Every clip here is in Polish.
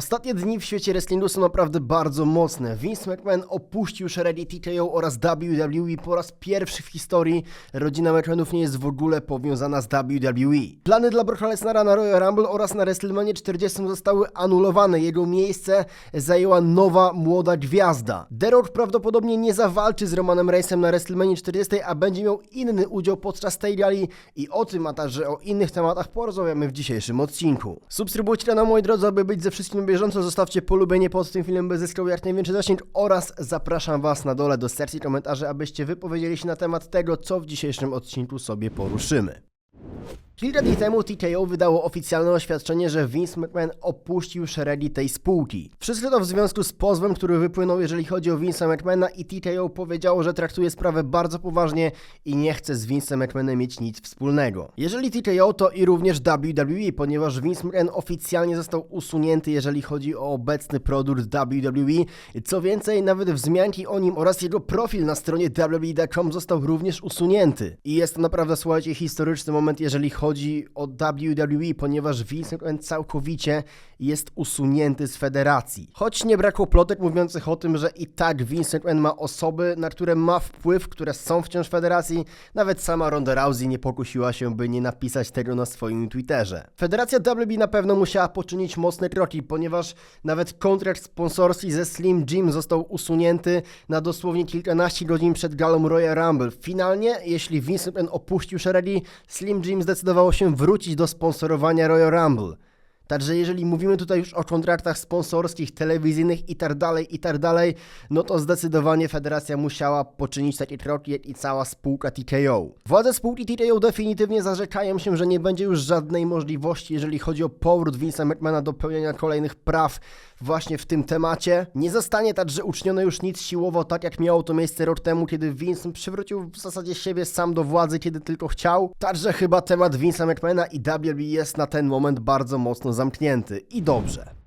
Ostatnie dni w świecie wrestlingu są naprawdę bardzo mocne. Vince McMahon opuścił szeregi TKO oraz WWE po raz pierwszy w historii. Rodzina McMahonów nie jest w ogóle powiązana z WWE. Plany dla Brocka Lesnara na Royal Rumble oraz na WrestleMania 40 zostały anulowane. Jego miejsce zajęła nowa, młoda gwiazda. The Rock prawdopodobnie nie zawalczy z Romanem Reignsem na WrestleMania 40, a będzie miał inny udział podczas tej gali i o tym, a także o innych tematach porozmawiamy w dzisiejszym odcinku. Subskrybujcie kanał, moi drodzy, aby być ze wszystkim na bieżąco. Zostawcie polubienie pod tym filmem, by zyskał jak największy zasięg oraz zapraszam Was na dole do sekcji komentarzy, abyście wypowiedzieli się na temat tego, co w dzisiejszym odcinku sobie poruszymy. Kilka dni temu TKO wydało oficjalne oświadczenie, że Vince McMahon opuścił szeregi tej spółki. Wszystko to w związku z pozwem, który wypłynął, jeżeli chodzi o Vince'a McMahona i TKO powiedziało, że traktuje sprawę bardzo poważnie i nie chce z Vince'em McMahonem mieć nic wspólnego. Jeżeli TKO, to i również WWE, ponieważ Vince McMahon oficjalnie został usunięty, jeżeli chodzi o obecny produkt WWE. Co więcej, nawet wzmianki o nim oraz jego profil na stronie WWE.com został również usunięty. I jest to naprawdę, słuchajcie, historyczny moment, jeżeli chodzi o WWE, ponieważ Vince McMahon całkowicie jest usunięty z federacji. Choć nie brakło plotek mówiących o tym, że i tak Vince McMahon ma osoby, na które ma wpływ, które są wciąż w federacji, nawet sama Ronda Rousey nie pokusiła się, by nie napisać tego na swoim Twitterze. Federacja WWE na pewno musiała poczynić mocne kroki, ponieważ nawet kontrakt sponsorski ze Slim Jim został usunięty na dosłownie kilkanaście godzin przed galą Royal Rumble. Finalnie, jeśli Vince McMahon opuścił szeregi, Slim Jim zdecydowało się wrócić do sponsorowania Royal Rumble. Także jeżeli mówimy tutaj już o kontraktach sponsorskich, telewizyjnych i tak dalej, i tak dalej, no to zdecydowanie federacja musiała poczynić takie kroki jak i cała spółka TKO. Władze spółki TKO definitywnie zarzekają się, że nie będzie już żadnej możliwości, jeżeli chodzi o powrót Vince'a McMahona do pełnienia kolejnych praw właśnie w tym temacie. Nie zostanie także ucznione już nic siłowo, tak jak miało to miejsce rok temu, kiedy Vince przywrócił w zasadzie siebie sam do władzy, kiedy tylko chciał. Także chyba temat Vince'a McMahona i WWE jest na ten moment bardzo mocno zamknięty. I dobrze.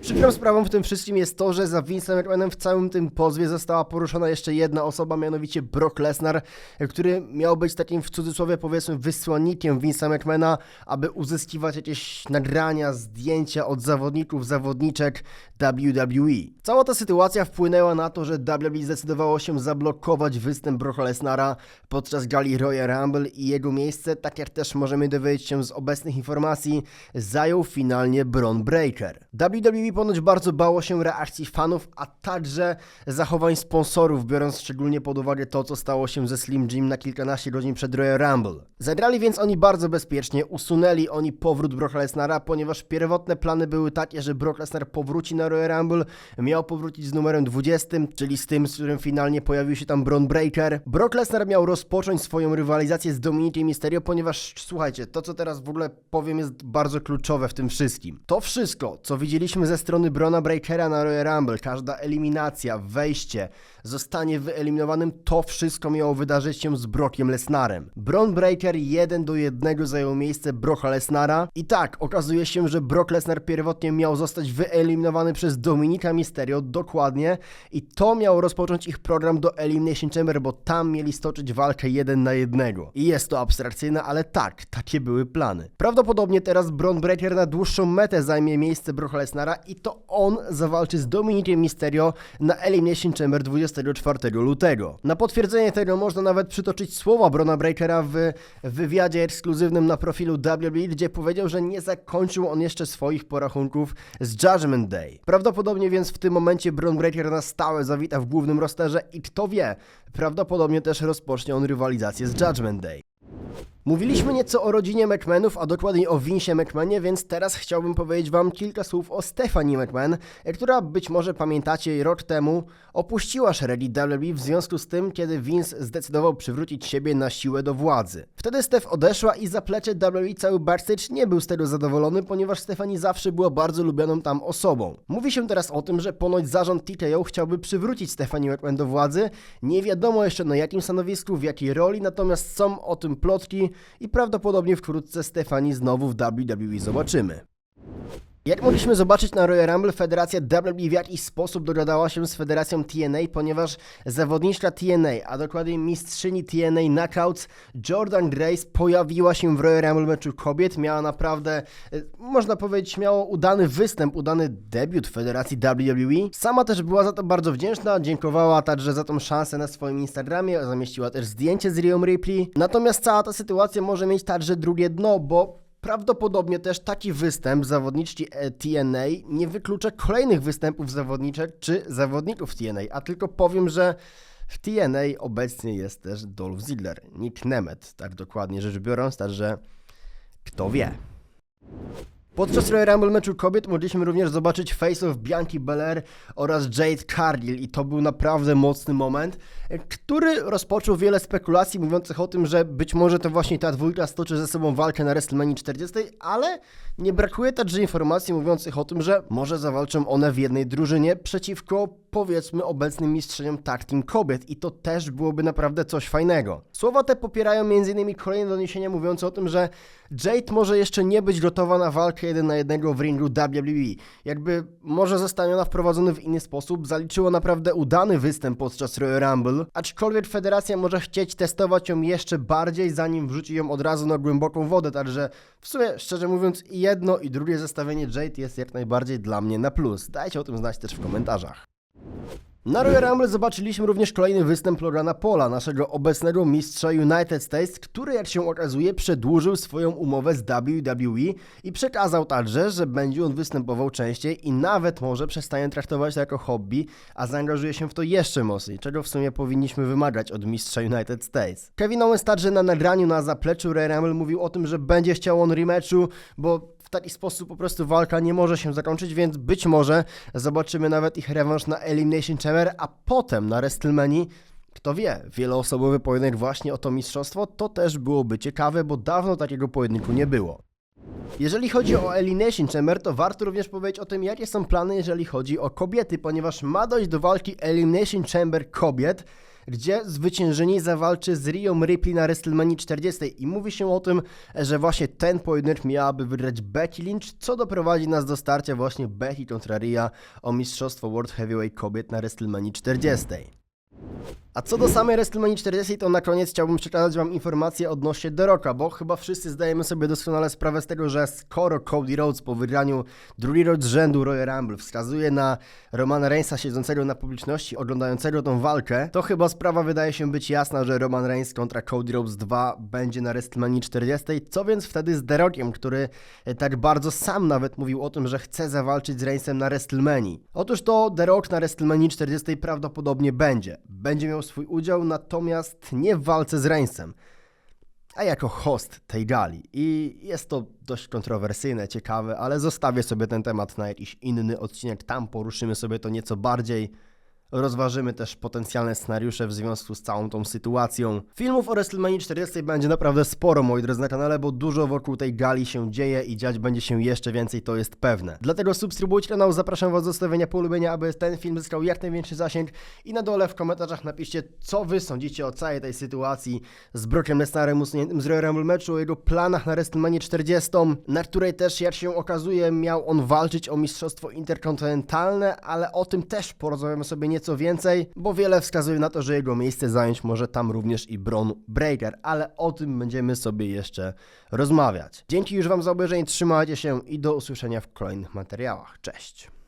Przykrą sprawą w tym wszystkim jest to, że za Vince'em McMahonem w całym tym pozwie została poruszona jeszcze jedna osoba, mianowicie Brock Lesnar, który miał być takim w cudzysłowie powiedzmy wysłannikiem Vince'a McMahona, aby uzyskiwać jakieś nagrania, zdjęcia od zawodników, zawodniczek WWE. Cała ta sytuacja wpłynęła na to, że WWE zdecydowało się zablokować występ Brocka Lesnara podczas gali Royal Rumble i jego miejsce, tak jak też możemy dowiedzieć się z obecnych informacji, zajął finalnie Bron Breaker. WWE ponoć bardzo bało się reakcji fanów, a także zachowań sponsorów, biorąc szczególnie pod uwagę to, co stało się ze Slim Jim na kilkanaście godzin przed Royal Rumble. Zagrali więc oni bardzo bezpiecznie, usunęli oni powrót Brocka Lesnara, ponieważ pierwotne plany były takie, że Brock Lesnar powróci na Royal Rumble, miał powrócić z numerem 20, czyli z tym, z którym finalnie pojawił się tam Bron Breaker. Brock Lesnar miał rozpocząć swoją rywalizację z Dominikiem Mysterio, ponieważ, słuchajcie, to co teraz w ogóle powiem jest bardzo kluczowe w tym wszystkim. To wszystko, co widzieliśmy ze strony Brona Breakera na Royal Rumble, każda eliminacja, wejście, zostanie wyeliminowany, to wszystko miało wydarzyć się z Brockiem Lesnarem. Bron Breaker jeden do jednego zajął miejsce Brocka Lesnara i tak, okazuje się, że Brock Lesnar pierwotnie miał zostać wyeliminowany przez Dominika Mysterio, dokładnie, i to miało rozpocząć ich program do Elimination Chamber, bo tam mieli stoczyć walkę jeden na jednego. I jest to abstrakcyjne, ale tak, takie były plany. Prawdopodobnie teraz Bron Breaker na dłuższą metę zajmie miejsce Brocka Lesnara i to on zawalczy z Dominikiem Mysterio na Elimination Chamber 24 lutego. Na potwierdzenie tego można nawet przytoczyć słowa Brona Breakera w wywiadzie ekskluzywnym na profilu WWE, gdzie powiedział, że nie zakończył on jeszcze swoich porachunków z Judgment Day. Prawdopodobnie więc w tym momencie Bron Breaker na stałe zawita w głównym rosterze i kto wie, prawdopodobnie też rozpocznie on rywalizację z Judgment Day. Mówiliśmy nieco o rodzinie McMahonów, a dokładniej o Vince'ie McMahonie, więc teraz chciałbym powiedzieć Wam kilka słów o Stephanie McMahon, która być może pamiętacie rok temu opuściła szeregi WWE w związku z tym, kiedy Vince zdecydował przywrócić siebie na siłę do władzy. Wtedy Steph odeszła i zaplecze WWE cały backstage nie był z tego zadowolony, ponieważ Stephanie zawsze była bardzo lubianą tam osobą. Mówi się teraz o tym, że ponoć zarząd TKO chciałby przywrócić Stephanie McMahon do władzy. Nie wiadomo jeszcze na jakim stanowisku, w jakiej roli, natomiast są o tym plotki i prawdopodobnie wkrótce Stefani znowu w WWE zobaczymy. Jak mogliśmy zobaczyć na Royal Rumble, Federacja WWE w jakiś sposób dogadała się z Federacją TNA, ponieważ zawodniczka TNA, a dokładniej mistrzyni TNA Knockouts Jordan Grace pojawiła się w Royal Rumble meczu kobiet. Miała naprawdę, e, można powiedzieć, śmiało udany występ, udany debiut Federacji WWE. Sama też była za to bardzo wdzięczna, dziękowała także za tą szansę na swoim Instagramie, zamieściła też zdjęcie z Rhea Ripley. Natomiast cała ta sytuacja może mieć także drugie dno, bo Prawdopodobnie też taki występ zawodniczki e, TNA nie wyklucza kolejnych występów zawodniczek czy zawodników TNA, a tylko powiem, że w TNA obecnie jest też Dolph Ziggler, Nick Nemeth, tak dokładnie rzecz biorąc, także kto wie. Podczas Royal Rumble meczu kobiet mogliśmy również zobaczyć face of Bianki Belair oraz Jade Cargill i to był naprawdę mocny moment, e, który rozpoczął wiele spekulacji mówiących o tym, że być może to właśnie ta dwójka stoczy ze sobą walkę na WrestleMania 40, ale nie brakuje także informacji mówiących o tym, że może zawalczą one w jednej drużynie przeciwko powiedzmy obecnym mistrzeniom tag team kobiet i to też byłoby naprawdę coś fajnego. Słowa te popierają m.in. kolejne doniesienia mówiące o tym, że Jade może jeszcze nie być gotowa na walkę jeden na jednego w ringu WWE. Jakby może zostanie ona wprowadzona w inny sposób, zaliczyło naprawdę udany występ podczas Royal Rumble, aczkolwiek federacja może chcieć testować ją jeszcze bardziej, zanim wrzuci ją od razu na głęboką wodę, także w sumie, szczerze mówiąc, i jedno i drugie zestawienie Jade jest jak najbardziej dla mnie na plus. Dajcie o tym znać też w komentarzach. Na Royal Rumble zobaczyliśmy również kolejny występ Logana Pola, naszego obecnego mistrza United States, który jak się okazuje przedłużył swoją umowę z WWE i przekazał także, że będzie on występował częściej i nawet może przestanie traktować to jako hobby, a zaangażuje się w to jeszcze mocniej, czego w sumie powinniśmy wymagać od mistrza United States. Kevin Owens także na nagraniu na zapleczu Royal Rumble mówił o tym, że będzie chciał on rematchu, bo w taki sposób po prostu walka nie może się zakończyć, więc być może zobaczymy nawet ich rewanż na Elimination Chamber, a potem na WrestleMania. Kto wie, wieloosobowy pojedynek właśnie o to mistrzostwo, to też byłoby ciekawe, bo dawno takiego pojedynku nie było. Jeżeli chodzi o Elimination Chamber, to warto również powiedzieć o tym, jakie są plany, jeżeli chodzi o kobiety, ponieważ ma dojść do walki Elimination Chamber kobiet, gdzie zwyciężeni zawalczy z Rhea Ripley na WrestleMania 40 i mówi się o tym, że właśnie ten pojedynek miałaby wygrać Becky Lynch, co doprowadzi nas do starcia właśnie Becky kontra Rhea o mistrzostwo World Heavyweight kobiet na WrestleMania 40. A co do samej WrestleMania 40, to na koniec chciałbym przekazać Wam informację odnośnie The Rocka, bo chyba wszyscy zdajemy sobie doskonale sprawę z tego, że skoro Cody Rhodes po wygraniu drugi rok z rzędu Royal Rumble wskazuje na Romana Reignsa siedzącego na publiczności, oglądającego tą walkę, to chyba sprawa wydaje się być jasna, że Roman Reigns kontra Cody Rhodes 2 będzie na WrestleMania 40. Co więc wtedy z The Rockiem, który e, tak bardzo sam nawet mówił o tym, że chce zawalczyć z Reignsem na WrestleMania? Otóż to The Rock na WrestleMania 40 prawdopodobnie będzie. Będzie miał swój udział, natomiast nie w walce z Reignsem, a jako host tej gali. I jest to dość kontrowersyjne, ciekawe, ale zostawię sobie ten temat na jakiś inny odcinek. Tam poruszymy sobie to nieco bardziej. Rozważymy też potencjalne scenariusze w związku z całą tą sytuacją. Filmów o WrestleMania 40 będzie naprawdę sporo, moi drodzy, na kanale, bo dużo wokół tej gali się dzieje i dziać będzie się jeszcze więcej, to jest pewne. Dlatego subskrybujcie kanał, zapraszam Was do zostawienia polubienia, aby ten film zyskał jak największy zasięg i na dole w komentarzach napiszcie, co Wy sądzicie o całej tej sytuacji z Brockiem Lesnarem usuniętym z Royal Rumble meczu, o jego planach na WrestleMania 40, na której też, jak się okazuje, miał on walczyć o mistrzostwo interkontynentalne, ale o tym też porozmawiamy sobie nieco nieco więcej, bo wiele wskazuje na to, że jego miejsce zająć może tam również i Bron Breaker, ale o tym będziemy sobie jeszcze rozmawiać. Dzięki już Wam za obejrzenie, trzymajcie się i do usłyszenia w kolejnych materiałach. Cześć!